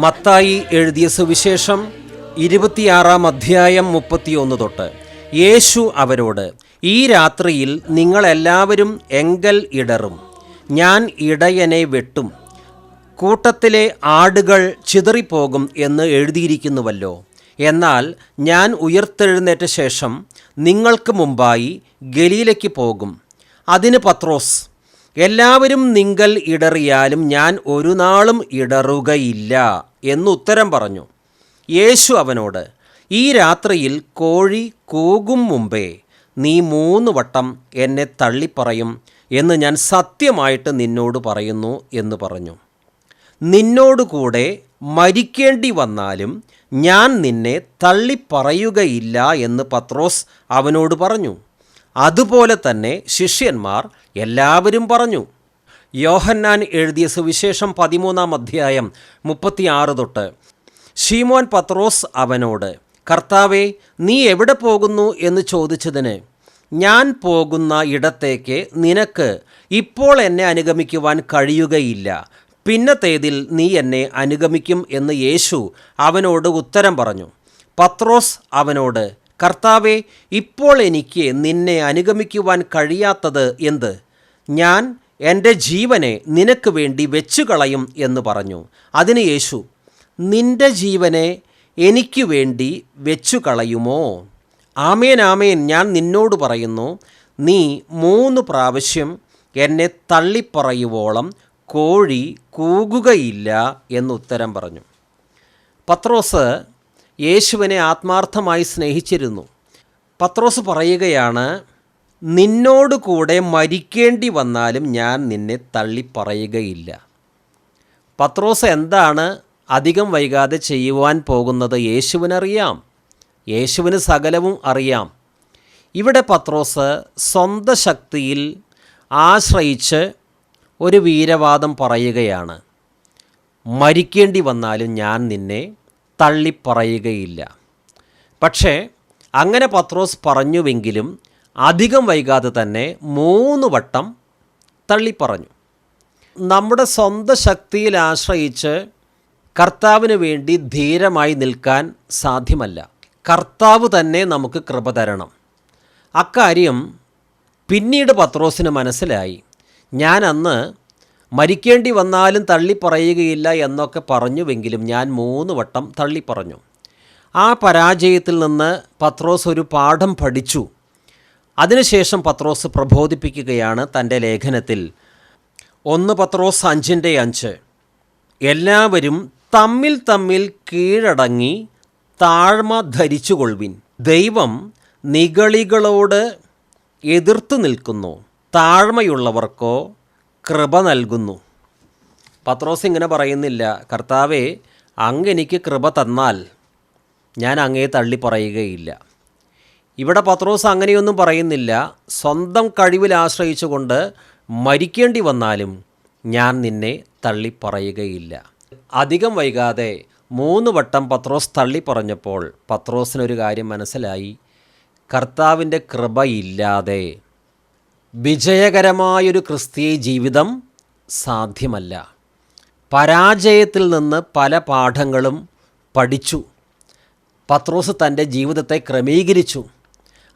മത്തായി എഴുതിയ സുവിശേഷം ഇരുപത്തിയാറാം അധ്യായം മുപ്പത്തിയൊന്ന് തൊട്ട്. യേശു അവരോട് ഈ രാത്രിയിൽ നിങ്ങളെല്ലാവരും എങ്കൽ ഇടറും. ഞാൻ ഇടയനെ വെട്ടും. കൂട്ടത്തിലെ ആടുകൾ ചിതറിപ്പോകും എന്ന് എഴുതിയിരിക്കുന്നുവല്ലോ. എന്നാൽ ഞാൻ ഉയർത്തെഴുന്നേറ്റ ശേഷം നിങ്ങൾക്ക് മുമ്പായി ഗലീലയ്ക്ക് പോകും. അതിന് പത്രോസ് എല്ലാവരും നിങ്കൽ ഇടറിയാലും ഞാൻ ഒരു നാളും ഇടറുകയില്ല എന്നുത്തരം പറഞ്ഞു. യേശു അവനോട് ഈ രാത്രിയിൽ കോഴി കൂകും മുമ്പേ നീ മൂന്ന് വട്ടം എന്നെ തള്ളിപ്പറയും എന്ന് ഞാൻ സത്യമായിട്ട് നിന്നോട് പറയുന്നു എന്ന് പറഞ്ഞു. നിന്നോടുകൂടെ മരിക്കേണ്ടി വന്നാലും ഞാൻ നിന്നെ തള്ളിപ്പറയുകയില്ല എന്ന് പത്രോസ് അവനോട് പറഞ്ഞു. അതുപോലെ തന്നെ ശിഷ്യന്മാർ എല്ലാവരും പറഞ്ഞു. യോഹന്നാൻ എഴുതിയ സുവിശേഷം പതിമൂന്നാം അധ്യായം മുപ്പത്തിയാറ് തൊട്ട്. ഷീമോൻ പത്രോസ് അവനോട് കർത്താവെ നീ എവിടെ പോകുന്നു? എന്ന് ചോദിച്ചതിന് ഞാൻ പോകുന്ന ഇടത്തേക്ക് നിനക്ക് ഇപ്പോൾ എന്നെ അനുഗമിക്കുവാൻ കഴിയുകയില്ല. പിന്നത്തേതിൽ നീ എന്നെ അനുഗമിക്കും എന്ന് യേശു അവനോട് ഉത്തരം പറഞ്ഞു. പത്രോസ് അവനോട് കർത്താവെ ഇപ്പോൾ എനിക്ക് നിന്നെ അനുഗമിക്കുവാൻ കഴിയാത്തത് എന്ത്? ഞാൻ എന്റെ ജീവനെ നിനക്ക് വേണ്ടി വെച്ചുകളയും എന്ന് പറഞ്ഞു. അതിന് യേശു നിന്റെ ജീവനെ എനിക്ക് വേണ്ടി വെച്ചുകളയുമോ? ആമേൻ ആമേൻ. ഞാൻ നിന്നോട് പറയുന്നു നീ മൂന്ന് പ്രാവശ്യം എന്നെ തള്ളിപ്പറയുവോളം കോഴി കൂകുകയില്ല എന്നുത്തരം പറഞ്ഞു. പത്രോസ് യേശുവിനെ ആത്മാർത്ഥമായി സ്നേഹിച്ചിരുന്നു. പത്രോസ് പറയുകയാണ് നിന്നോട് കൂടെ മരിക്കേണ്ടി വന്നാലും ഞാൻ നിന്നെ തള്ളിപ്പറയുകയില്ല പത്രോസ് എന്താണ് അധികം വൈകാതെ ചെയ്യുവാൻ പോകുന്നത് യേശുവിനറിയാം. യേശുവിന് സകലവും അറിയാം. ഇവിടെ പത്രോസ് സ്വന്തം ശക്തിയിൽ ആശ്രയിച്ച് ഒരു വീരവാദം പറയുകയാണ്. മരിക്കേണ്ടി വന്നാലും ഞാൻ നിന്നെ തള്ളിപ്പറയുകയില്ല. പക്ഷേ അങ്ങനെ പത്രോസ് പറഞ്ഞുവെങ്കിലും അധികം വൈകാതെ തന്നെ മൂന്ന് വട്ടം തള്ളിപ്പറഞ്ഞു. നമ്മുടെ സ്വന്തം ശക്തിയിൽ ആശ്രയിച്ച് കർത്താവിന് വേണ്ടി ധീരമായി നിൽക്കാൻ സാധ്യമല്ല. കർത്താവ് തന്നെ നമുക്ക് കൃപ തരണം. അക്കാര്യം പിന്നീട് പത്രോസിന് മനസ്സിലായി. ഞാൻ അന്ന് മരിക്കേണ്ടി വന്നാലും തള്ളിപ്പറയുകയില്ല എന്നൊക്കെ പറഞ്ഞുവെങ്കിലും ഞാൻ മൂന്ന് വട്ടം തള്ളിപ്പറഞ്ഞു. ആ പരാജയത്തിൽ നിന്ന് പത്രോസ് ഒരു പാഠം പഠിച്ചു. അതിനുശേഷം പത്രോസ് പ്രബോധിപ്പിക്കുകയാണ് തന്റെ ലേഖനത്തിൽ. ഒന്ന് പത്രോസ് അഞ്ചിന്റെ അഞ്ച്. എല്ലാവരും തമ്മിൽ തമ്മിൽ കീഴടങ്ങി താഴ്മ ധരിച്ചുകൊള്ളുവിൻ. ദൈവം നിഗളികളോട് എതിർത്ത് നിൽക്കുന്നു. താഴ്മയുള്ളവർക്കോ കൃപ നൽകുന്നു. പത്രോസ് ഇങ്ങനെ പറയുന്നില്ല കർത്താവെ അങ്ങ് എനിക്ക് കൃപ തന്നാൽ ഞാൻ അങ്ങേ തള്ളി പറയുകയില്ല. ഇവിടെ പത്രോസ് അങ്ങനെയൊന്നും പറയുന്നില്ല. സ്വന്തം കഴിവിൽ ആശ്രയിച്ചുകൊണ്ട് മരിക്കേണ്ടി വന്നാലും ഞാൻ നിന്നെ തള്ളി പറയുകയില്ല. അധികം വൈകാതെ മൂന്ന് വട്ടം പത്രോസ് തള്ളി പറഞ്ഞപ്പോൾ പത്രോസിനൊരു കാര്യം മനസ്സിലായി. കർത്താവിന്റെ കൃപയില്ലാതെ വിജയകരമായൊരു ക്രിസ്തീയ ജീവിതം സാധ്യമല്ല. പരാജയത്തിൽ നിന്ന് പല പാഠങ്ങളും പഠിച്ചു. പത്രോസ് തന്റെ ജീവിതത്തെ ക്രമീകരിച്ചു.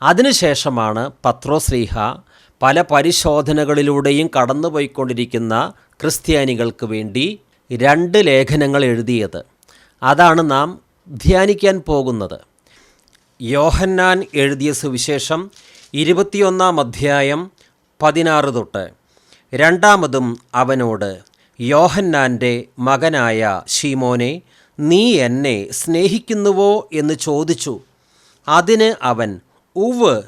അതിനുശേഷമാണ് പത്രോസ് ശ്രീഹ പല പരിശോധനകളിലൂടെയും കടന്നുപോയിക്കൊണ്ടിരിക്കുന്ന ക്രിസ്ത്യാനികൾക്ക് വേണ്ടി രണ്ട് ലേഖനങ്ങൾ എഴുതിയത്. അതാണ് നാം ധ്യാനിക്കാൻ പോകുന്നത്. യോഹന്നാൻ എഴുതിയ സുവിശേഷം ഇരുപത്തിയൊന്നാം അധ്യായം പതിനാറ് തൊട്ട് രണ്ടാമതും അവനോട് യോഹന്നാന്റെ മകനായ ഷീമോനെ നീ എന്നെ സ്നേഹിക്കുന്നുവോ? എന്ന് ചോദിച്ചു. അതിന് അവൻ ഉവ്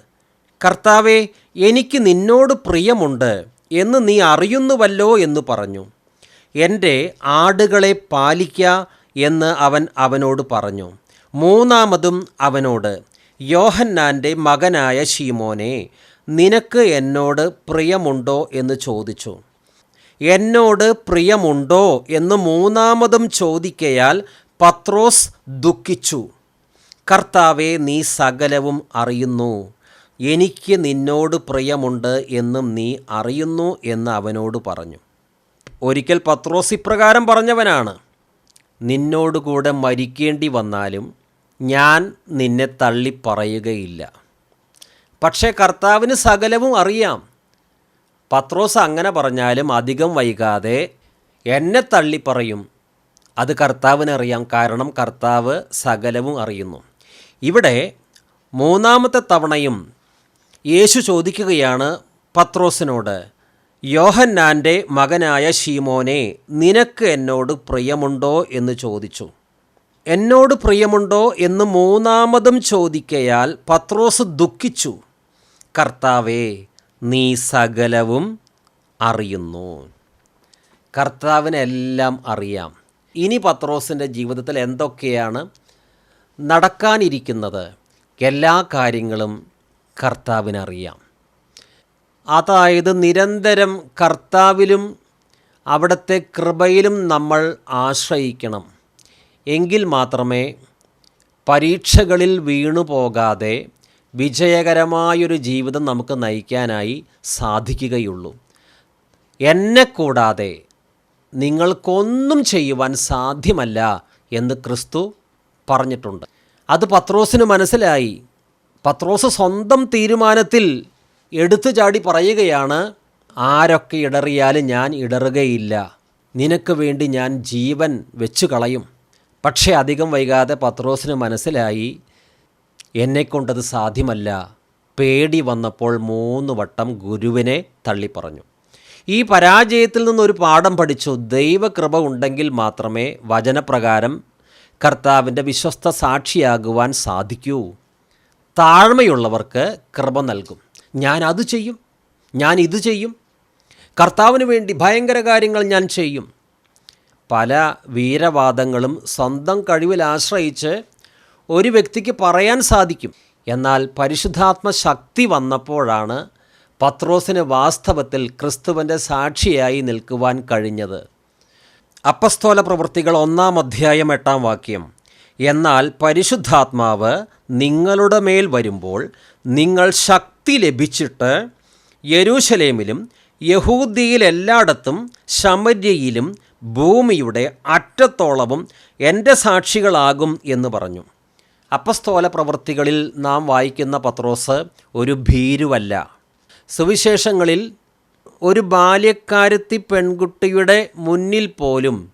കർത്താവെ എനിക്ക് നിന്നോട് പ്രിയമുണ്ട് എന്ന് നീ അറിയുന്നുവല്ലോ എന്ന് പറഞ്ഞു. എന്റെ ആടുകളെ പാലിക്ക എന്ന് അവൻ അവനോട് പറഞ്ഞു. മൂന്നാമതും അവനോട് യോഹന്നാന്റെ മകനായ ഷീമോനെ നിനക്ക് എന്നോട് പ്രിയമുണ്ടോ എന്ന് ചോദിച്ചു. എന്നോട് പ്രിയമുണ്ടോ എന്ന് മൂന്നാമതും ചോദിക്കയാൽ പത്രോസ് ദുഃഖിച്ചു. കർത്താവെ നീ സകലവും അറിയുന്നു. എനിക്ക് നിന്നോട് പ്രിയമുണ്ട് എന്നും നീ അറിയുന്നു എന്ന് അവനോട് പറഞ്ഞു. ഒരിക്കൽ പത്രോസ് ഇപ്രകാരം പറഞ്ഞവനാണ് നിന്നോടുകൂടെ മരിക്കേണ്ടി വന്നാലും ഞാൻ നിന്നെ തള്ളിപ്പറയുകയില്ല. പക്ഷേ കർത്താവിന് സകലവും അറിയാം. പത്രോസ് അങ്ങനെ പറഞ്ഞാലും അധികം വൈകാതെ എന്നെ തള്ളി പറയും അത് കർത്താവിനറിയാം കാരണം കർത്താവ് സകലവും അറിയുന്നു. ഇവിടെ മൂന്നാമത്തെ തവണയും യേശു ചോദിക്കുകയാണ് പത്രോസിനോട് യോഹന്നാന്റെ മകനായ ഷീമോനെ നിനക്ക് എന്നോട് പ്രിയമുണ്ടോ? എന്ന് ചോദിച്ചു. എന്നോട് പ്രിയമുണ്ടോ എന്ന് മൂന്നാമതും ചോദിക്കയാൽ പത്രോസ് ദുഃഖിച്ചു. കർത്താവേ നീ സകലവും അറിയുന്നു. കർത്താവിനെല്ലാം അറിയാം. ഇനി പത്രോസിന്റെ ജീവിതത്തിൽ എന്തൊക്കെയാണ് നടക്കാനിരിക്കുന്നത്? എല്ലാ കാര്യങ്ങളും കർത്താവിനറിയാം. അതായത് നിരന്തരം കർത്താവിലും അവിടുത്തെ കൃപയിലും നമ്മൾ ആശ്രയിക്കണം. എങ്കിൽ മാത്രമേ പരീക്ഷകളിൽ വീണു പോകാതെ വിജയകരമായൊരു ജീവിതം നമുക്ക് നയിക്കാനായി സാധിക്കുകയുള്ളൂ. എന്നെ കൂടാതെ നിങ്ങൾക്കൊന്നും ചെയ്യുവാൻ സാധ്യമല്ല എന്ന് ക്രിസ്തു പറഞ്ഞിട്ടുണ്ട്. അത് പത്രോസിന് മനസ്സിലായി. പത്രോസ് സ്വന്തം തീരുമാനത്തിൽ എടുത്തു ചാടി പറയുകയാണ് ആരൊക്കെ ഇടറിയാലും ഞാൻ ഇടറുകയില്ല. നിനക്ക് വേണ്ടി ഞാൻ ജീവൻ വെച്ചു കളയും പക്ഷേ അധികം വൈകാതെ പത്രോസിന് മനസ്സിലായി എന്നെക്കൊണ്ടത് സാധ്യമല്ല. പേടി വന്നപ്പോൾ മൂന്ന് വട്ടം ഗുരുവിനെ തള്ളിപ്പറഞ്ഞു. ഈ പരാജയത്തിൽ നിന്നൊരു പാഠം പഠിച്ചു. ദൈവകൃപ ഉണ്ടെങ്കിൽ മാത്രമേ വചനപ്രകാരം കർത്താവിന്റെ വിശ്വസ്ത സാക്ഷിയാകുവാൻ സാധിക്കൂ. താഴ്മയുള്ളവർക്ക് കൃപ നൽകും. ഞാൻ അത് ചെയ്യും. ഞാൻ ഇത് ചെയ്യും. കർത്താവിന് വേണ്ടി ഭയങ്കര കാര്യങ്ങൾ ഞാൻ ചെയ്യും. പല വീരവാദങ്ങളും സ്വന്തം കഴിവിൽ ആശ്രയിച്ച് ഒരു വ്യക്തിക്ക് പറയാൻ സാധിക്കും. എന്നാൽ പരിശുദ്ധാത്മ ശക്തി വന്നപ്പോഴാണ് പത്രോസിന് വാസ്തവത്തിൽ ക്രിസ്തുവിന്റെ സാക്ഷിയായി നിൽക്കുവാൻ കഴിഞ്ഞത്. അപ്പസ്തോല പ്രവൃത്തികൾ ഒന്നാം അധ്യായം എട്ടാം വാക്യം. എന്നാൽ പരിശുദ്ധാത്മാവ് നിങ്ങളുടെ മേൽ വരുമ്പോൾ നിങ്ങൾ ശക്തി ലഭിച്ചിട്ട് യരൂശലേമിലും യഹൂദിയിലെല്ലായിടത്തും ശമര്യയിലും ഭൂമിയുടെ അറ്റത്തോളവും എന്റെ സാക്ഷികളാകും എന്ന് പറഞ്ഞു. അപ്പസ്തോല പ്രവൃത്തികളിൽ നാം വായിക്കുന്ന പത്രോസ് ഒരു ഭീരുവല്ല. സുവിശേഷങ്ങളിൽ ഒരു ബാല്യക്കാരത്തി പെൺകുട്ടിയുടെ മുന്നിൽ പോലും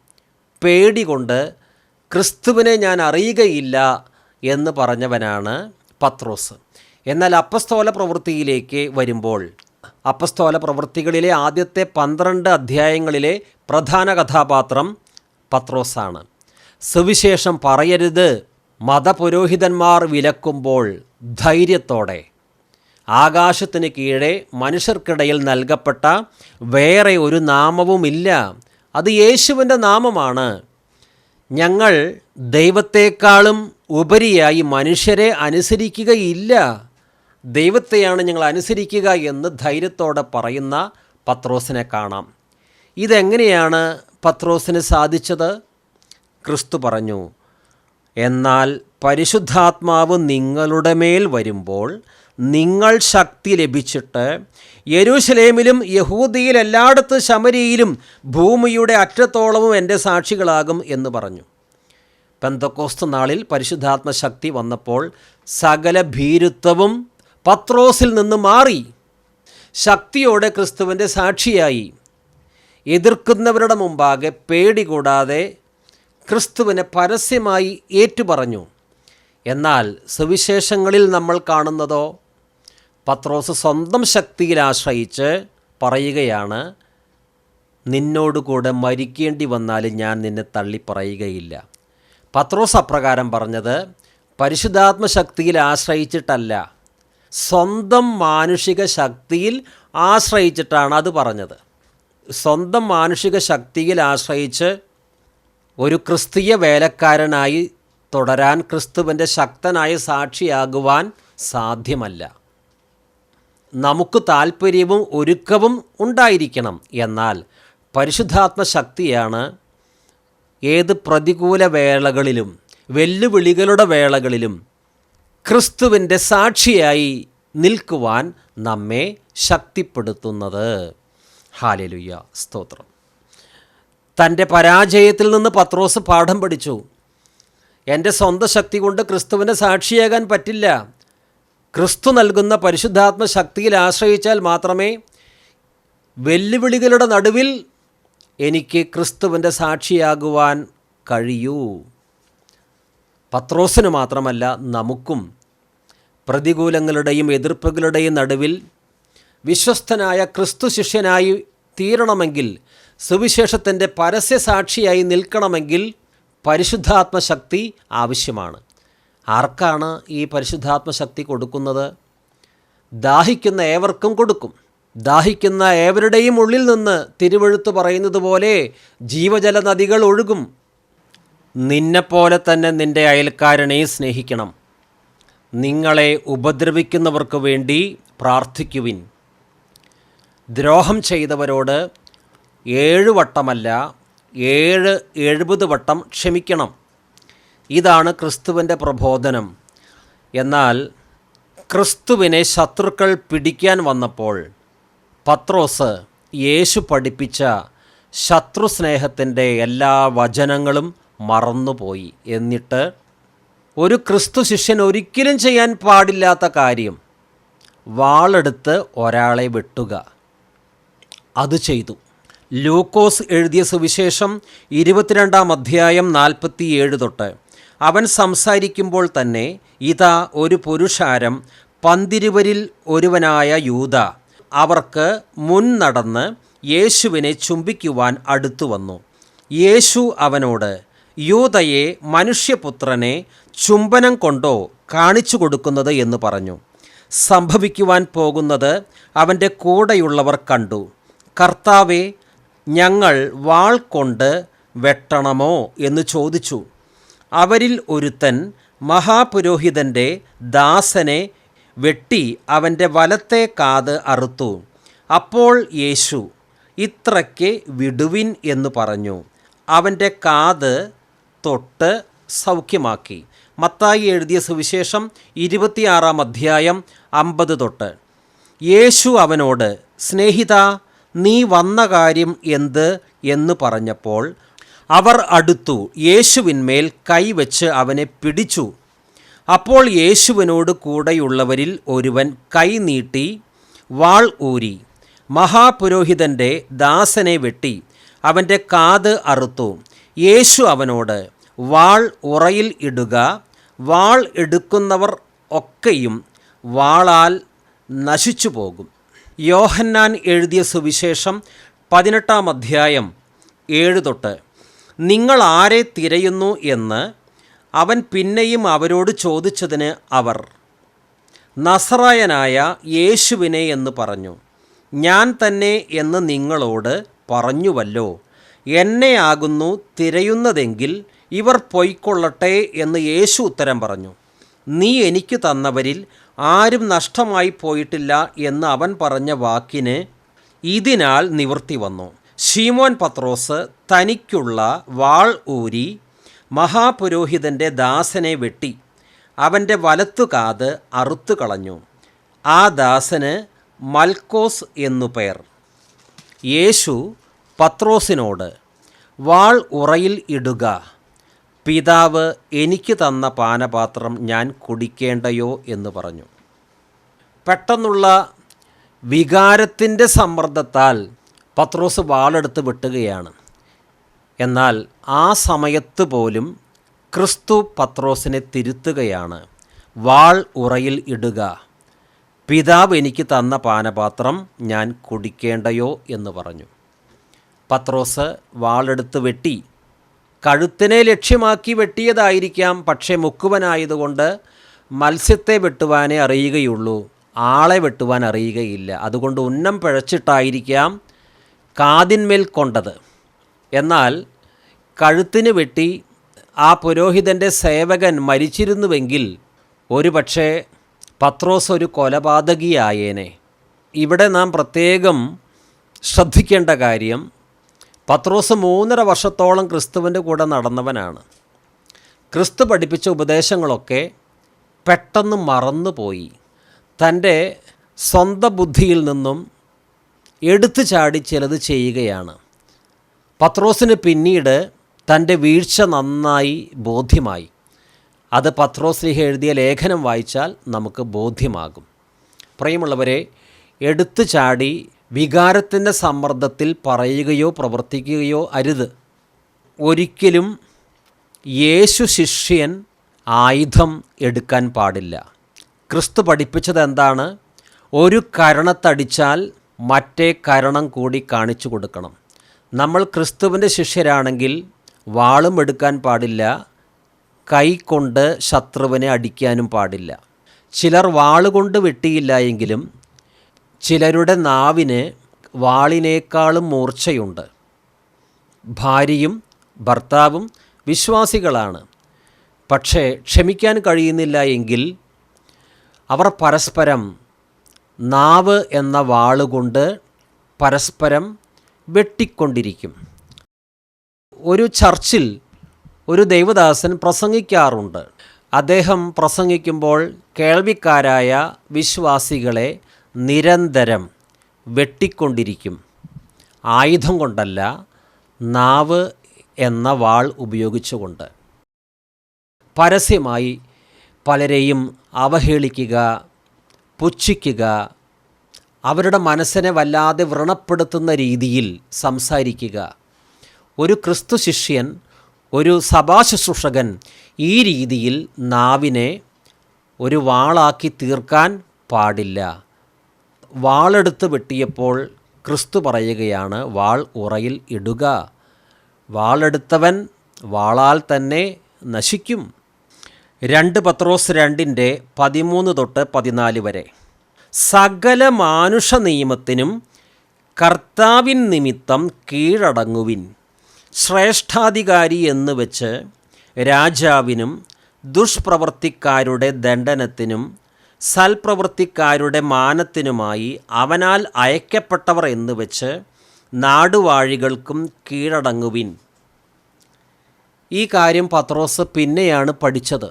പേടികൊണ്ട് ക്രിസ്തുവിനെ ഞാൻ അറിയുകയില്ല എന്ന് പറഞ്ഞവനാണ് പത്രോസ്. എന്നാൽ അപ്പസ്തോല പ്രവൃത്തിയിലേക്ക് വരുമ്പോൾ അപ്പസ്തോല പ്രവൃത്തികളിലെ ആദ്യത്തെ പന്ത്രണ്ട് അധ്യായങ്ങളിലെ പ്രധാന കഥാപാത്രം പത്രോസാണ്. സുവിശേഷം പറയരുത്. മതപുരോഹിതന്മാർ വിലക്കുമ്പോൾ ധൈര്യത്തോടെ. ആകാശത്തിന് കീഴെ മനുഷ്യർക്കിടയിൽ നൽകപ്പെട്ട വേറെ ഒരു നാമവുമില്ല. അത് യേശുവിന്റെ നാമമാണ്. ഞങ്ങൾ ദൈവത്തെക്കാളും ഉപരിയായി മനുഷ്യരെ അനുസരിക്കുകയില്ല. ദൈവത്തെയാണ് ഞങ്ങൾ അനുസരിക്കുക എന്ന് ധൈര്യത്തോടെ പറയുന്ന പത്രോസിനെ കാണാം. ഇതെങ്ങനെയാണ് പത്രോസിന് സാധിച്ചത്? ക്രിസ്തു പറഞ്ഞു എന്നാൽ പരിശുദ്ധാത്മാവ് നിങ്ങളുടെ മേൽ വരുമ്പോൾ നിങ്ങൾ ശക്തി ലഭിച്ചിട്ട് യെരൂശലേമിലും യഹൂദിയിൽ എല്ലായിടത്ത് ശമരിയിലും ഭൂമിയുടെ അറ്റത്തോളവും എന്റെ സാക്ഷികളാകും എന്ന് പറഞ്ഞു. പെന്തക്കോസ്ത് നാളിൽ പരിശുദ്ധാത്മ ശക്തി വന്നപ്പോൾ സകല ഭീരുത്വവും പത്രോസിൽ നിന്ന് മാറി. ശക്തിയോടെ ക്രിസ്തുവിന്റെ സാക്ഷിയായി. എതിർക്കുന്നവരുടെ മുമ്പാകെ പേടി കൂടാതെ ക്രിസ്തുവിനെ പരസ്യമായി ഏറ്റുപറഞ്ഞു. എന്നാൽ സുവിശേഷങ്ങളിൽ നമ്മൾ കാണുന്നതോ പത്രോസ് സ്വന്തം ശക്തിയിൽ ആശ്രയിച്ച് പറയുകയാണ് നിന്നോടുകൂടെ മരിക്കേണ്ടി വന്നാലും ഞാൻ നിന്നെ തള്ളിപ്പറയുകയില്ല പത്രോസ് അപ്രകാരം പറഞ്ഞത് പരിശുദ്ധാത്മ ശക്തിയിൽ ആശ്രയിച്ചിട്ടല്ല സ്വന്തം മാനുഷിക ശക്തിയിൽ ആശ്രയിച്ചിട്ടാണ് അത് പറഞ്ഞത്. സ്വന്തം മാനുഷിക ശക്തിയിൽ ആശ്രയിച്ച് ഒരു ക്രിസ്തീയ വേലക്കാരനായി തുടരാൻ ക്രിസ്തുവിന്റെ ശക്തനായ സാക്ഷിയാകുവാൻ സാധ്യമല്ല. നമുക്ക് താല്പര്യവും ഒരുക്കവും ഉണ്ടായിരിക്കണം. എന്നാൽ പരിശുദ്ധാത്മ ശക്തിയാണ് ഏത് പ്രതികൂല വേളകളിലും വെല്ലുവിളികളുടെ വേളകളിലും ക്രിസ്തുവിന്റെ സാക്ഷിയായി നിൽക്കുവാൻ നമ്മെ ശക്തിപ്പെടുത്തുന്നത്. ഹാലലുയ്യ സ്തോത്രം. തന്റെ പരാജയത്തിൽ നിന്ന് പത്രോസ് പാഠം പഠിച്ചു. എന്റെ സ്വന്തം ശക്തി കൊണ്ട് ക്രിസ്തുവിനെ സാക്ഷിയാകാൻ പറ്റില്ല. ക്രിസ്തു നൽകുന്ന പരിശുദ്ധാത്മ ശക്തിയിൽ ആശ്രയിച്ചാൽ മാത്രമേ വെല്ലുവിളികളുടെ നടുവിൽ എനിക്ക് ക്രിസ്തുവിന്റെ സാക്ഷിയാകുവാൻ കഴിയൂ. പത്രോസിന് മാത്രമല്ല നമുക്കും പ്രതികൂലങ്ങളുടെയും എതിർപ്പുകളുടെയും നടുവിൽ വിശ്വസ്തനായ ക്രിസ്തു ശിഷ്യനായി തീരണമെങ്കിൽ സുവിശേഷത്തിന്റെ പരസ്യ സാക്ഷിയായി നിൽക്കണമെങ്കിൽ പരിശുദ്ധാത്മശക്തി ആവശ്യമാണ്. ആർക്കാണ് ഈ പരിശുദ്ധാത്മശക്തി കൊടുക്കുന്നത്? ദാഹിക്കുന്ന ഏവർക്കും കൊടുക്കും. ദാഹിക്കുന്ന ഏവരുടെയും ഉള്ളിൽ നിന്ന് തിരുവഴുത്ത് പറയുന്നത് പോലെ ജീവജല നദികൾ ഒഴുകും. നിന്നെപ്പോലെ തന്നെ നിന്റെ അയൽക്കാരനെ സ്നേഹിക്കണം. നിങ്ങളെ ഉപദ്രവിക്കുന്നവർക്ക് വേണ്ടി പ്രാർത്ഥിക്കുവിൻ. ദ്രോഹം ചെയ്തവരോട് ഏഴ് വട്ടമല്ല ഏഴ് എഴുപത് വട്ടം ക്ഷമിക്കണം. ഇതാണ് ക്രിസ്തുവിന്റെ പ്രബോധനം. എന്നാൽ ക്രിസ്തുവിനെ ശത്രുക്കൾ പിടിക്കാൻ വന്നപ്പോൾ പത്രോസ് യേശു പഠിപ്പിച്ച ശത്രുസ്നേഹത്തിന്റെ എല്ലാ വചനങ്ങളും മറന്നുപോയി. എന്നിട്ട് ഒരു ക്രിസ്തു ശിഷ്യൻ ഒരിക്കലും ചെയ്യാൻ പാടില്ലാത്ത കാര്യം വാളെടുത്ത് ഒരാളെ വെട്ടുക. അത് ചെയ്തു. ലൂക്കോസ് എഴുതിയ സുവിശേഷം ഇരുപത്തിരണ്ടാം അധ്യായം നാൽപ്പത്തിയേഴ് തൊട്ട്. അവൻ സംസാരിക്കുമ്പോൾ തന്നെ ഇതാ ഒരു പുരുഷാരം പന്തിരുവരിൽ ഒരുവനായ യൂത അവർക്ക് മുൻ നടന്ന് യേശുവിനെ ചുംബിക്കുവാൻ അടുത്തു വന്നു. യേശു അവനോട് യൂതയെ മനുഷ്യപുത്രനെ ചുംബനം കൊണ്ടോ കാണിച്ചു കൊടുക്കുന്നത് എന്ന് പറഞ്ഞു. സംഭവിക്കുവാൻ പോകുന്നത് അവന്റെ കൂടെയുള്ളവർ കണ്ടു. കർത്താവെ ഞങ്ങൾ വാൾ കൊണ്ട് വെട്ടണമോ എന്ന് ചോദിച്ചു. അവരിൽ ഒരുത്തൻ മഹാപുരോഹിതന്റെ ദാസനെ വെട്ടി അവന്റെ വലത്തെ കാത് അറുത്തു. അപ്പോൾ യേശു ഇത്രയ്ക്ക് വിടുവിൻ എന്ന് പറഞ്ഞു. അവന്റെ കാത് തൊട്ട് സൗഖ്യമാക്കി. മത്തായി എഴുതിയ സുവിശേഷം ഇരുപത്തിയാറാം അധ്യായം അമ്പത് തൊട്ട്. യേശു അവനോട് സ്നേഹിത നീ വന്ന കാര്യം എന്ത് എന്ന് പറഞ്ഞപ്പോൾ അവർ അടുത്തു യേശുവിന്മേൽ കൈവച്ച് അവനെ പിടിച്ചു. അപ്പോൾ യേശുവിനോട് കൂടെയുള്ളവരിൽ ഒരുവൻ കൈ നീട്ടി വാൾ ഊരി മഹാപുരോഹിതന്റെ ദാസനെ വെട്ടി അവന്റെ കാത് അറുത്തു. യേശു അവനോട് വാൾ ഉറയിൽ ഇടുക വാൾ എടുക്കുന്നവർ ഒക്കെയും വാളാൽ നശിച്ചു പോകും യോഹന്നാൻ എഴുതിയ സുവിശേഷം പതിനെട്ടാം അധ്യായം ഏഴ് തൊട്ട് നിങ്ങൾ ആരെ തിരയുന്നു എന്ന് അവൻ പിന്നെയും അവരോട് ചോദിച്ചതിന് അവർ നസറായനായ യേശുവിനെ എന്ന് പറഞ്ഞു ഞാൻ തന്നെ എന്ന് നിങ്ങളോട് പറഞ്ഞുവല്ലോ എന്നെയാകുന്നു തിരയുന്നതെങ്കിൽ ഇവർ പൊയ്ക്കൊള്ളട്ടെ എന്ന് യേശു ഉത്തരം പറഞ്ഞു. നീ എനിക്ക് തന്നവരിൽ ആരും നഷ്ടമായി പോയിട്ടില്ല എന്ന് അവൻ പറഞ്ഞ വാക്കിന് ഇതിനാൽ നിവൃത്തി വന്നു. ഷീമോൻ പത്രോസ് തനിക്കുള്ള വാൾ ഊരി മഹാപുരോഹിതന്റെ ദാസനെ വെട്ടി അവന്റെ വലത്തുകാത് അറുത്തു കളഞ്ഞു. ആ ദാസന് മൽക്കോസ് എന്നു പേർ. യേശു പത്രോസിനോട് വാൾ ഉറയിൽ ഇടുക പിതാവ് എനിക്ക് തന്ന പാനപാത്രം ഞാൻ കുടിക്കേണ്ടയോ എന്ന് പറഞ്ഞു. പെട്ടെന്നുള്ള വികാരത്തിന്റെ സമ്മർദ്ദത്താൽ പത്രോസ് വാളെടുത്ത് വെട്ടുകയാണ്. എന്നാൽ ആ സമയത്ത് പോലും ക്രിസ്തു പത്രോസിനെ തിരുത്തുകയാണ്. വാൾ ഉറയിൽ ഇടുക പിതാവ് എനിക്ക് തന്ന പാനപാത്രം ഞാൻ കുടിക്കേണ്ടയോ? എന്ന് പറഞ്ഞു. പത്രോസ് വാളെടുത്ത് വെട്ടി. കഴുത്തിനെ ലക്ഷ്യമാക്കി വെട്ടിയതായിരിക്കാം പക്ഷേ മുക്കുവനായതുകൊണ്ട് മത്സ്യത്തെ വെട്ടുവാനേ അറിയുകയുള്ളൂ. ആളെ വെട്ടുവാൻ അറിയുകയില്ല. അതുകൊണ്ട് ഉന്നം പിഴച്ചിട്ടായിരിക്കാം കാതിന്മേൽ കൊണ്ടത്. എന്നാൽ കഴുത്തിന് വെട്ടി ആ പുരോഹിതന്റെ സേവകൻ മരിച്ചിരുന്നുവെങ്കിൽ ഒരുപക്ഷെ പത്രോസ് ഒരു കൊലപാതകിയായേനെ. ഇവിടെ നാം പ്രത്യേകം ശ്രദ്ധിക്കേണ്ട കാര്യം പത്രോസ് മൂന്നര വർഷത്തോളം ക്രിസ്തുവിന്റെ കൂടെ നടന്നവനാണ്. ക്രിസ്തു പഠിപ്പിച്ച ഉപദേശങ്ങളൊക്കെ പെട്ടെന്ന് മറന്നുപോയി. തന്റെ സ്വന്തം ബുദ്ധിയിൽ നിന്നും എടുത്തു ചാടി ചിലത് ചെയ്യുകയാണ്. പത്രോസിന് പിന്നീട് തന്റെ വീഴ്ച നന്നായി ബോധ്യമായി. അത് പത്രോസ്ലിഹ എഴുതിയ ലേഖനം വായിച്ചാൽ നമുക്ക് ബോധ്യമാകും. പ്രിയമുള്ളവരെ എടുത്തു ചാടി വികാരത്തിന്റെ സമ്മർദ്ദത്തിൽ പറയുകയോ പ്രവർത്തിക്കുകയോ അരുത്. ഒരിക്കലും യേശു ശിഷ്യൻ ആയുധം എടുക്കാൻ പാടില്ല. ക്രിസ്തു പഠിപ്പിച്ചത് എന്താണ്? ഒരു കരണത്തടിച്ചാൽ മറ്റേ കരണം കൂടി കാണിച്ചു കൊടുക്കണം. നമ്മൾ ക്രിസ്തുവിന്റെ ശിഷ്യരാണെങ്കിൽ വാളും എടുക്കാൻ പാടില്ല കൈ കൊണ്ട് ശത്രുവിനെ അടിക്കാനും പാടില്ല. ചിലർ വാളുകൊണ്ട് വെട്ടിയില്ല എങ്കിലും ചിലരുടെ നാവിന് വാളിനേക്കാളും മൂർച്ചയുണ്ട്. ഭാര്യയും ഭർത്താവും വിശ്വാസികളാണ്. പക്ഷേ ക്ഷമിക്കാൻ കഴിയുന്നില്ല എങ്കിൽ അവർ പരസ്പരം നാവ് എന്ന വാളുകൊണ്ട് പരസ്പരം വെട്ടിക്കൊണ്ടിരിക്കും. ഒരു ചർച്ചിൽ ഒരു ദൈവദാസൻ പ്രസംഗിക്കാറുണ്ട്. അദ്ദേഹം പ്രസംഗിക്കുമ്പോൾ കേൾവിക്കാരായ വിശ്വാസികളെ നിരന്തരം വെട്ടിക്കൊണ്ടിരിക്കും. ആയുധം കൊണ്ടല്ല നാവ് എന്ന വാൾ ഉപയോഗിച്ചുകൊണ്ട്. പരസ്യമായി പലരെയും അവഹേളിക്കുക പുച്ഛിക്കുക അവരുടെ മനസ്സിനെ വല്ലാതെ വ്രണപ്പെടുത്തുന്ന രീതിയിൽ സംസാരിക്കുക. ഒരു ക്രിസ്തു ശിഷ്യൻ ഒരു സഭാശുശ്രൂഷകൻ ഈ രീതിയിൽ നാവിനെ ഒരു വാളാക്കി തീർക്കാൻ പാടില്ല. വാളെടുത്ത് വെട്ടിയപ്പോൾ ക്രിസ്തു പറയുകയാണ് വാൾ ഉറയിൽ ഇടുക. വാളെടുത്തവൻ വാളാൽ തന്നെ നശിക്കും. രണ്ട് പത്രോസ് രണ്ടിന്റെ പതിമൂന്ന് തൊട്ട് പതിനാല് വരെ. സകല മാനുഷ നിയമത്തിനും കർത്താവിൻ നിമിത്തം കീഴടങ്ങുവിൻ. ശ്രേഷ്ഠാധികാരി എന്ന് വെച്ച് രാജാവിനും ദുഷ്പ്രവർത്തിക്കാരുടെ ദണ്ഡനത്തിനും സൽപ്രവൃത്തിക്കാരുടെ മാനത്തിനുമായി അവനാൽ അയക്കപ്പെട്ടവർ എന്ന് വെച്ച് നാടുവാഴികൾക്കും കീഴടങ്ങുവിൻ. ഈ കാര്യം പത്രോസ് പിന്നെയാണ് പഠിച്ചത്.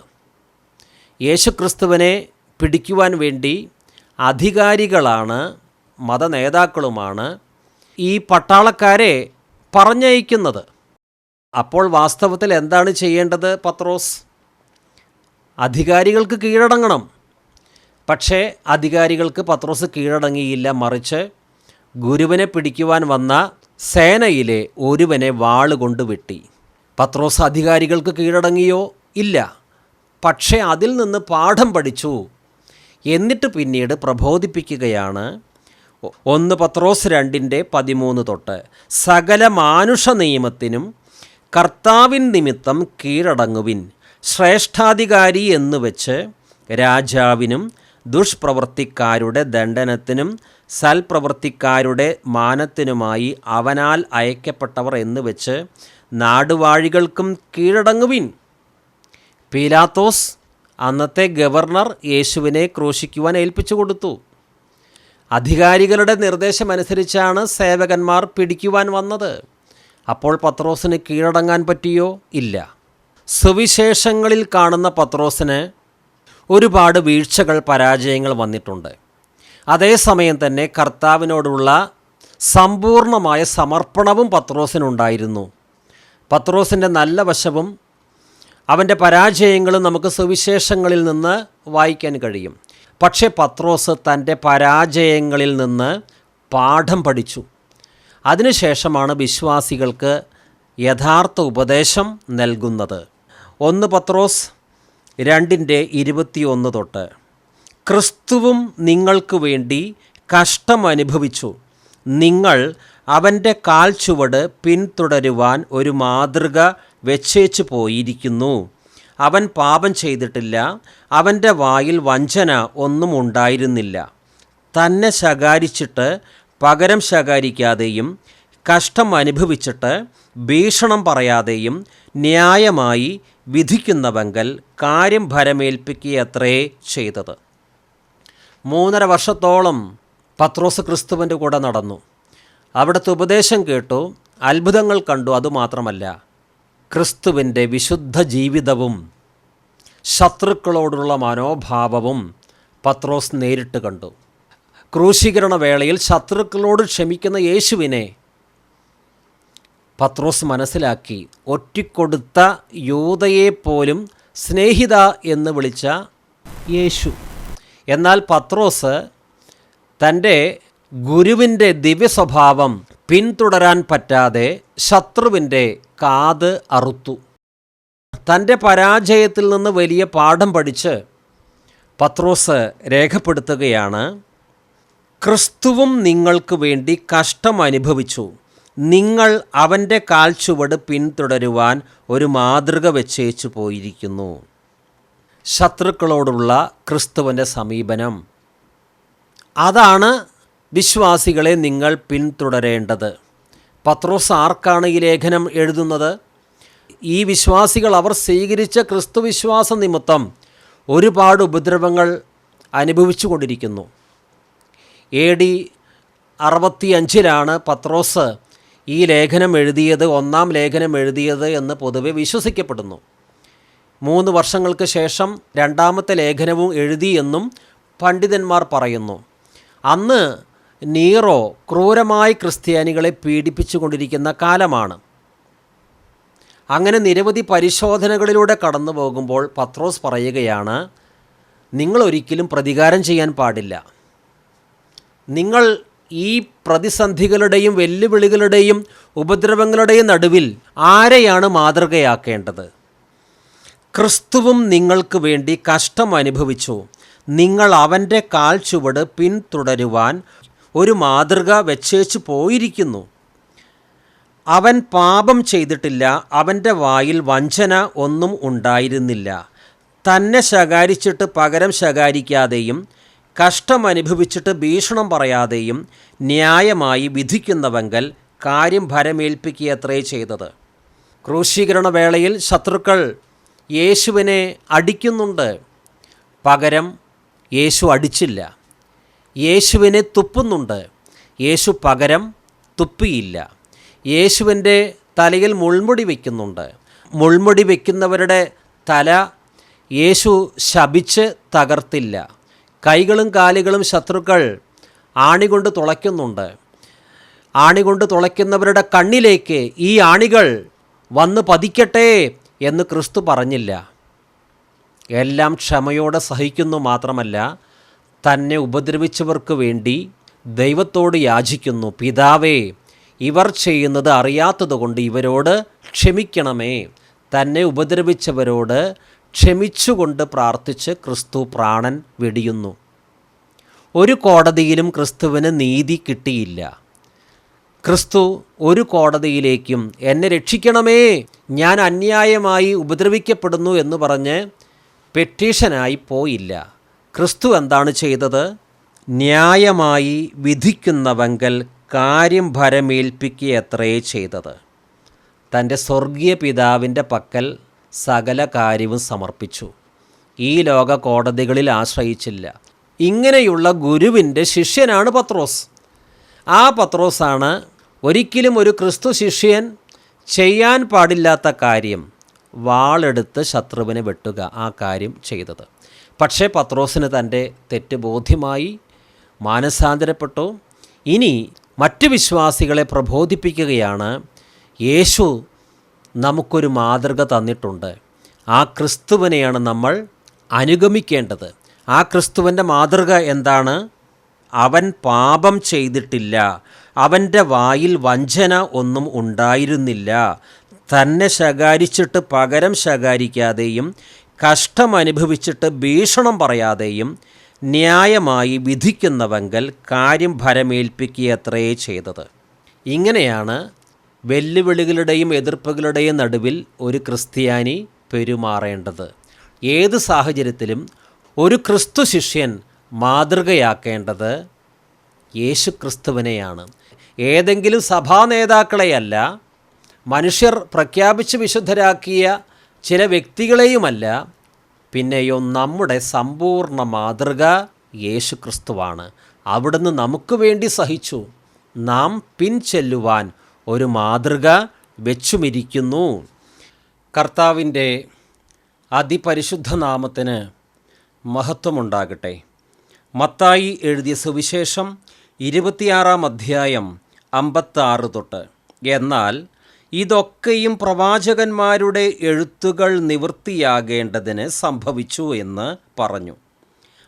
യേശുക്രിസ്തുവിനെ പിടിക്കുവാൻ വേണ്ടി അധികാരികളാണ് മതനേതാക്കളുമാണ് ഈ പട്ടാളക്കാരെ പറഞ്ഞയക്കുന്നത്. അപ്പോൾ വാസ്തവത്തിൽ എന്താണ് ചെയ്യേണ്ടത് പത്രോസ്? അധികാരികൾക്ക് കീഴടങ്ങണം. പക്ഷേ അധികാരികൾക്ക് പത്രോസ് കീഴടങ്ങിയില്ല. മറിച്ച് ഗുരുവിനെ പിടിക്കുവാൻ വന്ന സേനയിലെ ഒരുവനെ വാളുകൊണ്ട് വെട്ടി. പത്രോസ് അധികാരികൾക്ക് കീഴടങ്ങിയോ? ഇല്ല. പക്ഷേ അതിൽ നിന്ന് പാഠം പഠിച്ചു. എന്നിട്ട് പിന്നീട് പ്രബോധിപ്പിക്കുകയാണ് ഒന്ന് പത്രോസ് രണ്ടിന്റെ പതിമൂന്ന് തൊട്ട്. സകല മാനുഷ നിയമത്തിനും കർത്താവിൻ നിമിത്തം കീഴടങ്ങുവിൻ. ശ്രേഷ്ഠാധികാരി എന്ന് വെച്ച് രാജാവിനും ദുഷ്പ്രവർത്തിക്കാരുടെ ദണ്ഡനത്തിനും സൽപ്രവൃത്തിക്കാരുടെ മാനത്തിനുമായി അവനാൽ അയക്കപ്പെട്ടവർ എന്ന് വെച്ച് നാടുവാഴികൾക്കും കീഴടങ്ങുവിൻ. പീലാത്തോസ് അന്നത്തെ ഗവർണർ യേശുവിനെ ക്രൂശിക്കുവാൻ ഏൽപ്പിച്ചു കൊടുത്തു. അധികാരികളുടെ നിർദ്ദേശമനുസരിച്ചാണ് സേവകന്മാർ പിടിക്കുവാൻ വന്നത്. അപ്പോൾ പത്രോസിന് കീഴടങ്ങാൻ പറ്റിയോ? ഇല്ല. സുവിശേഷങ്ങളിൽ കാണുന്ന പത്രോസിന് ഒരുപാട് വീഴ്ചകൾ പരാജയങ്ങൾ വന്നിട്ടുണ്ട്. അതേസമയം തന്നെ കർത്താവിനോടുള്ള സമ്പൂർണമായ സമർപ്പണവും പത്രോസിനുണ്ടായിരുന്നു. പത്രോസിന്റെ നല്ല വശവും അവന്റെ പരാജയങ്ങളും നമുക്ക് സുവിശേഷങ്ങളിൽ നിന്ന് വായിക്കാൻ കഴിയും. പക്ഷേ പത്രോസ് തന്റെ പരാജയങ്ങളിൽ നിന്ന് പാഠം പഠിച്ചു. അതിനുശേഷമാണ് വിശ്വാസികൾക്ക് യഥാർത്ഥ ഉപദേശം നൽകുന്നത്. ഒന്ന് പത്രോസ് രണ്ടിന്റെ ഇരുപത്തിയൊന്ന് തൊട്ട്. ക്രിസ്തുവും നിങ്ങൾക്ക് വേണ്ടി കഷ്ടം അനുഭവിച്ചു. നിങ്ങൾ അവന്റെ കാൽ ചുവട് പിന്തുടരുവാൻ ഒരു മാതൃക വെച്ചേച്ചു പോയിരിക്കുന്നു. അവൻ പാപം ചെയ്തിട്ടില്ല. അവന്റെ വായിൽ വഞ്ചന ഒന്നും ഉണ്ടായിരുന്നില്ല. തന്നെ ശകാരിച്ചിട്ട് പകരം ശകാരിക്കാതെയും കഷ്ടം അനുഭവിച്ചിട്ട് ഭീഷണം പറയാതെയും ന്യായമായി വിധിക്കുന്നവങ്കൽ കാര്യം ഭരമേൽപ്പിക്കുകയത്രേ ചെയ്തത്. മൂന്നര വർഷത്തോളം പത്രോസ് ക്രിസ്തുവിന്റെ കൂടെ നടന്നു. അവിടുത്തെ ഉപദേശം കേട്ടു അത്ഭുതങ്ങൾ കണ്ടു. അതുമാത്രമല്ല ക്രിസ്തുവിന്റെ വിശുദ്ധ ജീവിതവും ശത്രുക്കളോടുള്ള മനോഭാവവും പത്രോസ് നേരിട്ട് കണ്ടു. ക്രൂശീകരണ വേളയിൽ ശത്രുക്കളോട് ക്ഷമിക്കുന്ന യേശുവിനെ പത്രോസ് മനസ്സിലാക്കി ഒറ്റിക്കൊടുത്ത യൂതയെപ്പോലും സ്നേഹിത എന്ന് വിളിച്ച യേശു. എന്നാൽ പത്രോസ് തന്റെ ഗുരുവിന്റെ ദിവ്യസ്വഭാവം പിന്തുടരാൻ പറ്റാതെ ശത്രുവിന്റെ കാത് അറുത്തു. തന്റെ പരാജയത്തിൽ നിന്ന് വലിയ പാഠം പഠിച്ച് പത്രോസ് രേഖപ്പെടുത്തുകയാണ് ക്രിസ്തുവും നിങ്ങൾക്ക് വേണ്ടി കഷ്ടം അനുഭവിച്ചു നിങ്ങൾ അവന്റെ കാൽച്ചുവട് പിന്തുടരുവാൻ ഒരു മാതൃക വെച്ചേച്ചു പോയിരിക്കുന്നു. ശത്രുക്കളോടുള്ള ക്രിസ്തുവിന്റെ സമീപനം. അതാണ് വിശ്വാസികളെ നിങ്ങൾ പിന്തുടരേണ്ടത്. പത്രോസ് ആർക്കാണ് ഈ ലേഖനം എഴുതുന്നത്? ഈ വിശ്വാസികൾ അവർ സ്വീകരിച്ച ക്രിസ്തു വിശ്വാസ നിമിത്തം ഒരുപാട് ഉപദ്രവങ്ങൾ അനുഭവിച്ചു കൊണ്ടിരിക്കുന്നു. എ ഡി അറുപത്തിയഞ്ചിലാണ് പത്രോസ് ഈ ലേഖനം എഴുതിയത് ഒന്നാം ലേഖനം എഴുതിയത് എന്ന് പൊതുവെ വിശ്വസിക്കപ്പെടുന്നു. മൂന്ന് വർഷങ്ങൾക്ക് ശേഷം രണ്ടാമത്തെ ലേഖനവും എഴുതിയെന്നും പണ്ഡിതന്മാർ പറയുന്നു. അന്ന് നീറോ ക്രൂരമായി ക്രിസ്ത്യാനികളെ പീഡിപ്പിച്ചുകൊണ്ടിരിക്കുന്ന കാലമാണ്. അങ്ങനെ നിരവധി പരിശോധനകളിലൂടെ കടന്നു പോകുമ്പോൾ പത്രോസ് പറയുകയാണ് നിങ്ങൾ ഒരിക്കലും പ്രതികാരം ചെയ്യാൻ പാടില്ല. നിങ്ങൾ ഈ പ്രതിസന്ധികളുടെയും വെല്ലുവിളികളുടെയും ഉപദ്രവങ്ങളുടെയും നടുവിൽ ആരെയാണ് മാതൃകയാക്കേണ്ടത്? ക്രിസ്തുവും നിങ്ങൾക്ക് വേണ്ടി കഷ്ടം അനുഭവിച്ചു. നിങ്ങൾ അവന്റെ കാൽ ചുവട് പിന്തുടരുവാൻ ഒരു മാതൃക വെച്ചേച്ചു പോയിരിക്കുന്നു. അവൻ പാപം ചെയ്തിട്ടില്ല അവന്റെ വായിൽ വഞ്ചന ഒന്നും ഉണ്ടായിരുന്നില്ല. തന്നെ ശകാരിച്ചിട്ട് പകരം ശകാരിക്കാതെയും കഷ്ടം അനുഭവിച്ചിട്ട് ഭീഷണം പറയാതെയും ന്യായമായി വിധിക്കുന്നവങ്കൽ കാര്യം ഭരമേൽപ്പിക്കുകയത്രേ ചെയ്തത്. ക്രൂശീകരണ വേളയിൽ ശത്രുക്കൾ യേശുവിനെ അടിക്കുന്നുണ്ട്. പകരം യേശു അടിച്ചില്ല. യേശുവിനെ തുപ്പുന്നുണ്ട്. യേശു പകരം തുപ്പിയില്ല. യേശുവിന്റെ തലയിൽ മുൾമുടി വയ്ക്കുന്നുണ്ട് മുൾമുടി വയ്ക്കുന്നവരുടെ തല യേശു ശപിച്ച് തകർത്തില്ല. കൈകളും കാലുകളും ശത്രുക്കൾ ആണികൊണ്ട് തുളയ്ക്കുന്നുണ്ട്. ആണികൊണ്ട് തുളയ്ക്കുന്നവരുടെ കണ്ണിലേക്ക് ഈ ആണികൾ വന്ന് പതിക്കട്ടെ എന്ന് ക്രിസ്തു പറഞ്ഞില്ല. എല്ലാം ക്ഷമയോടെ സഹിക്കുന്നു മാത്രമല്ല തന്നെ ഉപദ്രവിച്ചവർക്ക് വേണ്ടി ദൈവത്തോട് യാചിക്കുന്നു. പിതാവേ ഇവർ ചെയ്യുന്നത് അറിയാത്തതുകൊണ്ട് ഇവരോട് ക്ഷമിക്കണമേ. തന്നെ ഉപദ്രവിച്ചവരോട് ക്ഷമിച്ചുകൊണ്ട് പ്രാർത്ഥിച്ച് ക്രിസ്തു പ്രാണൻ വെടിയുന്നു. ഒരു കോടതിയിലും ക്രിസ്തുവിന് നീതി കിട്ടിയില്ല. ക്രിസ്തു ഒരു കോടതിയിലേക്കും എന്നെ രക്ഷിക്കണമേ ഞാൻ അന്യായമായി ഉപദ്രവിക്കപ്പെടുന്നു എന്ന് പറഞ്ഞ് പെറ്റീഷനായി പോയില്ല. ക്രിസ്തു എന്താണ് ചെയ്തത്? ന്യായമായി വിധിക്കുന്നവങ്കൽ കാര്യം ഭരമേൽപ്പിക്കുകയത്രേ ചെയ്തത്. തന്റെ സ്വർഗീയ പിതാവിന്റെ പക്കൽ സകല കാര്യവും സമർപ്പിച്ചു. ഈ ലോക കോടതികളിൽ ആശ്രയിച്ചില്ല. ഇങ്ങനെയുള്ള ഗുരുവിന്റെ ശിഷ്യനാണ് പത്രോസ്. ആ പത്രോസാണ് ഒരിക്കലും ഒരു ക്രിസ്തു ശിഷ്യൻ ചെയ്യാൻ പാടില്ലാത്ത കാര്യം വാളെടുത്ത് ശത്രുവിനെ വെട്ടുക ആ കാര്യം ചെയ്തത്. പക്ഷേ പത്രോസിന് തന്റെ തെറ്റ് ബോധ്യമായി മാനസാന്തരപ്പെട്ടു. ഇനി മറ്റ് വിശ്വാസികളെ പ്രബോധിപ്പിക്കുകയാണ്. യേശു നമുക്കൊരു മാതൃക തന്നിട്ടുണ്ട്. ആ ക്രിസ്തുവിനെയാണ് നമ്മൾ അനുഗമിക്കേണ്ടത്. ആ ക്രിസ്തുവിന്റെ മാതൃക എന്താണ്? അവൻ പാപം ചെയ്തിട്ടില്ല. അവന്റെ വായിൽ വഞ്ചന ഒന്നും ഉണ്ടായിരുന്നില്ല. തന്നെ ശകാരിച്ചിട്ട് പകരം ശകാരിക്കാതെയും കഷ്ടം അനുഭവിച്ചിട്ട് ഭീഷണം പറയാതെയും ന്യായമായി വിധിക്കുന്നവെങ്കിൽ കാര്യം ഭരമേൽപ്പിക്കുകയത്രേ ചെയ്തത്. ഇങ്ങനെയാണ് വെല്ലുവിളികളുടെയും എതിർപ്പുകളുടെയും നടുവിൽ ഒരു ക്രിസ്ത്യാനി പെരുമാറേണ്ടത്. ഏത് സാഹചര്യത്തിലും ഒരു ക്രിസ്തു ശിഷ്യൻ മാതൃകയാക്കേണ്ടത് യേശു ക്രിസ്തുവിനെയാണ് ഏതെങ്കിലും സഭാ നേതാക്കളെയല്ല മനുഷ്യർ പ്രഖ്യാപിച്ച് വിശുദ്ധരാക്കിയ ചില വ്യക്തികളെയുമല്ല പിന്നെയോ നമ്മുടെ സമ്പൂർണ മാതൃക യേശു ക്രിസ്തുവാണ് അവിടുന്ന് നമുക്ക് വേണ്ടി സഹിച്ചു. നാം പിൻചെല്ലുവാൻ ഒരു മാതൃക വെച്ചുമിരിക്കുന്നു. കർത്താവിന്റെ അതിപരിശുദ്ധ നാമത്തിന് മഹത്വമുണ്ടാകട്ടെ. മത്തായി എഴുതിയ സുവിശേഷം ഇരുപത്തിയാറാം അധ്യായം അമ്പത്താറ് തൊട്ട്. എന്നാൽ ഇതൊക്കെയും പ്രവാചകന്മാരുടെ എഴുത്തുകൾ നിവൃത്തിയാകേണ്ടതിന് സംഭവിച്ചു എന്ന് പറഞ്ഞു.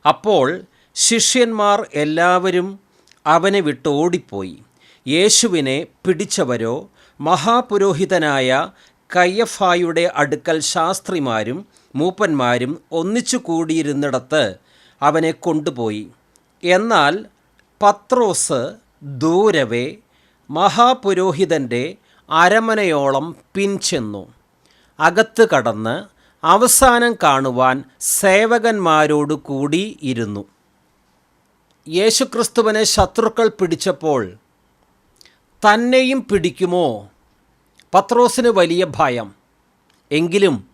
അപ്പോൾ ശിഷ്യന്മാർ എല്ലാവരും അവനെ വിട്ട് ഓടിപ്പോയി യേശുവിനെ പിടിച്ചവരോ മഹാപുരോഹിതനായ കയ്യഫായുടെ അടുക്കൽ ശാസ്ത്രിമാരും മൂപ്പന്മാരും ഒന്നിച്ചു കൂടിയിരുന്നിടത്ത് അവനെ കൊണ്ടുപോയി. എന്നാൽ പത്രോസ് ദൂരവേ മഹാപുരോഹിതന്റെ അരമനയോളം പിൻചെന്നു അകത്ത് കടന്ന് അവസാനം കാണുവാൻ സേവകന്മാരോടു കൂടി ഇരുന്നു. യേശുക്രിസ്തുവിനെ ശത്രുക്കൾ പിടിച്ചപ്പോൾ തന്നെയും പിടിക്കുമോ? പത്രോസിന് വലിയ ഭയം. എങ്കിലും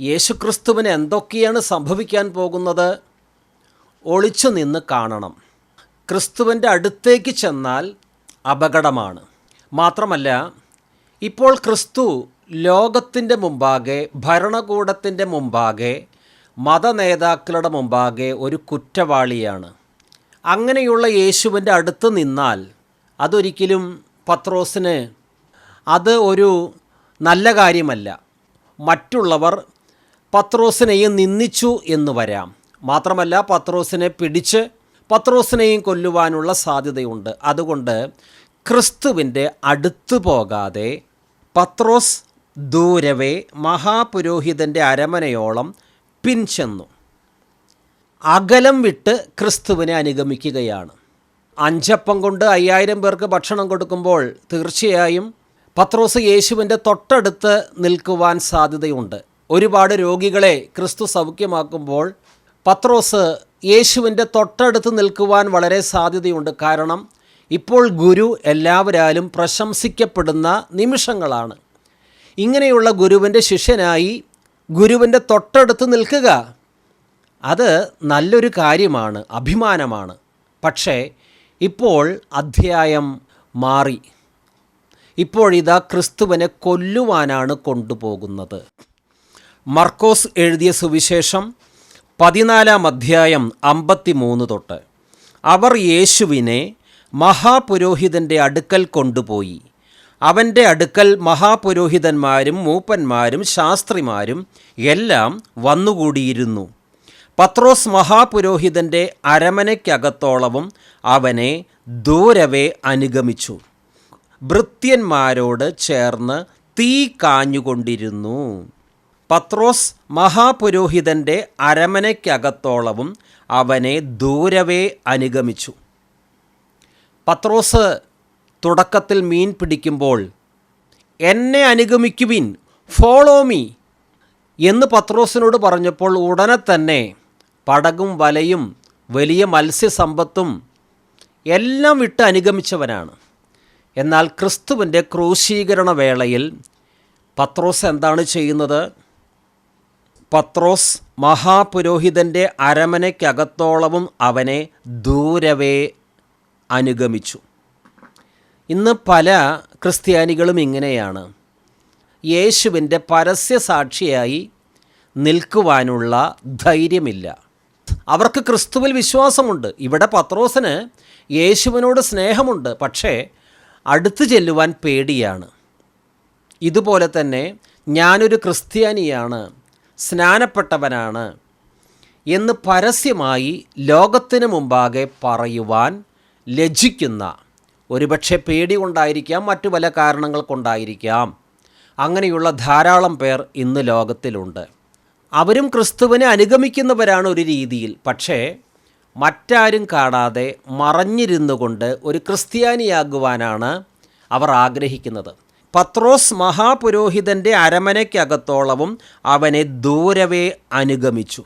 യേശുക്രിസ്തുവിന് എന്തൊക്കെയാണ് സംഭവിക്കാൻ പോകുന്നത്? ഒളിച്ചു നിന്ന് കാണണം. ക്രിസ്തുവിന്റെ അടുത്തേക്ക് ചെന്നാൽ അപകടമാണ്. മാത്രമല്ല ഇപ്പോൾ ക്രിസ്തു ലോകത്തിന്റെ മുമ്പാകെ ഭരണകൂടത്തിന്റെ മുമ്പാകെ മതനേതാക്കളുടെ മുമ്പാകെ ഒരു കുറ്റവാളിയാണ്. അങ്ങനെയുള്ള യേശുവിന്റെ അടുത്ത് നിന്നാൽ അതൊരിക്കലും പത്രോസിന് അത് ഒരു നല്ല കാര്യമല്ല. മറ്റുള്ളവർ പത്രോസിനെയും നിന്ദിച്ചു എന്ന് വരാം. മാത്രമല്ല പത്രോസിനെ പിടിച്ച് പത്രോസിനെയും കൊല്ലുവാനുള്ള സാധ്യതയുണ്ട്. അതുകൊണ്ട് ക്രിസ്തുവിന്റെ അടുത്ത് പോകാതെ പത്രോസ് ദൂരവേ മഹാപുരോഹിതന്റെ അരമനയോളം പിൻചെന്നു. അകലം വിട്ട് ക്രിസ്തുവിനെ അനുഗമിക്കുകയാണ്. അഞ്ചപ്പം കൊണ്ട് അയ്യായിരം പേർക്ക് ഭക്ഷണം കൊടുക്കുമ്പോൾ തീർച്ചയായും പത്രോസ് യേശുവിന്റെ തൊട്ടടുത്ത് നിൽക്കുവാൻ സാധ്യതയുണ്ട്. ഒരുപാട് രോഗികളെ ക്രിസ്തു സൗഖ്യമാക്കുമ്പോൾ പത്രോസ് യേശുവിന്റെ തൊട്ടടുത്ത് നിൽക്കുവാൻ വളരെ സാധ്യതയുണ്ട്. കാരണം ഇപ്പോൾ ഗുരു എല്ലാവരാലും പ്രശംസിക്കപ്പെടുന്ന നിമിഷങ്ങളാണ്. ഇങ്ങനെയുള്ള ഗുരുവിന്റെ ശിഷ്യനായി ഗുരുവിന്റെ തൊട്ടടുത്ത് നിൽക്കുക അത് നല്ലൊരു കാര്യമാണ് അഭിമാനമാണ്. പക്ഷേ ഇപ്പോൾ അധ്യായം മാറി. ഇപ്പോഴിതാ ക്രിസ്തുവിനെ കൊല്ലുവാനാണ് കൊണ്ടുപോകുന്നത്. മർക്കോസ് എഴുതിയ സുവിശേഷം പതിനാലാം അധ്യായം അമ്പത്തി മൂന്ന് തൊട്ട്. അവർ യേശുവിനെ മഹാപുരോഹിതന്റെ അടുക്കൽ കൊണ്ടുപോയി. അവന്റെ അടുക്കൽ മഹാപുരോഹിതന്മാരും മൂപ്പന്മാരും ശാസ്ത്രിമാരും എല്ലാം വന്നുകൂടിയിരുന്നു. പത്രോസ് മഹാപുരോഹിതന്റെ അരമനയ്ക്കകത്തോളവും അവനെ ദൂരവേ അനുഗമിച്ചു. ഭൃത്യന്മാരോട് ചേർന്ന് തീ കാഞ്ഞുകൊണ്ടിരുന്നു. പത്രോസ് മഹാപുരോഹിതന്റെ അരമനയ്ക്കകത്തോളവും അവനെ ദൂരവേ അനുഗമിച്ചു. പത്രോസ് തുടക്കത്തിൽ മീൻ പിടിക്കുമ്പോൾ എന്നെ അനുഗമിക്കുവിൻ ഫോളോ മീ എന്ന് പത്രോസിനോട് പറഞ്ഞപ്പോൾ ഉടനെ തന്നെ പടകും വലയും വലിയ മത്സ്യസമ്പത്തും എല്ലാം വിട്ട് അനുഗമിച്ചവനാണ്. എന്നാൽ ക്രിസ്തുവിന്റെ ക്രൂശീകരണ വേളയിൽ പത്രോസ് എന്താണ് ചെയ്യുന്നത്? പത്രോസ് മഹാപുരോഹിതന്റെ അരമനയ്ക്കകത്തോളവും അവനെ ദൂരവേ അനുഗമിച്ചു. ഇന്ന് പല ക്രിസ്ത്യാനികളും ഇങ്ങനെയാണ്. യേശുവിന്റെ പരസ്യ സാക്ഷിയായി നിൽക്കുവാനുള്ള ധൈര്യമില്ല. അവർക്ക് ക്രിസ്തുവിൽ വിശ്വാസമുണ്ട്. ഇവിടെ പത്രോസിന് യേശുവിനോട് സ്നേഹമുണ്ട്. പക്ഷേ അടുത്തു ചെല്ലുവാൻ പേടിയാണ്. ഇതുപോലെ തന്നെ ഞാനൊരു ക്രിസ്ത്യാനിയാണ് സ്നാനപ്പെട്ടവനാണ് എന്ന് പരസ്യമായി ലോകത്തിന് മുമ്പാകെ പറയുവാൻ ലജ്ജിക്കുന്ന ഒരുപക്ഷെ പേടി കൊണ്ടായിരിക്കാം മറ്റു പല കാരണങ്ങൾ കൊണ്ടായിരിക്കാം. അങ്ങനെയുള്ള ധാരാളം പേർ ഇന്ന് ലോകത്തിലുണ്ട്. അവരും ക്രിസ്തുവിനെ അനുഗമിക്കുന്നവരാണ് ഒരു രീതിയിൽ. പക്ഷേ മറ്റാരും കാണാതെ മറഞ്ഞിരുന്നു കൊണ്ട് ഒരു ക്രിസ്ത്യാനിയാകുവാനാണ് അവർ ആഗ്രഹിക്കുന്നത്. പത്രോസ് മഹാപുരോഹിതന്റെ അരമനയ്ക്കകത്തോളവും അവനെ ദൂരവേ അനുഗമിച്ചു.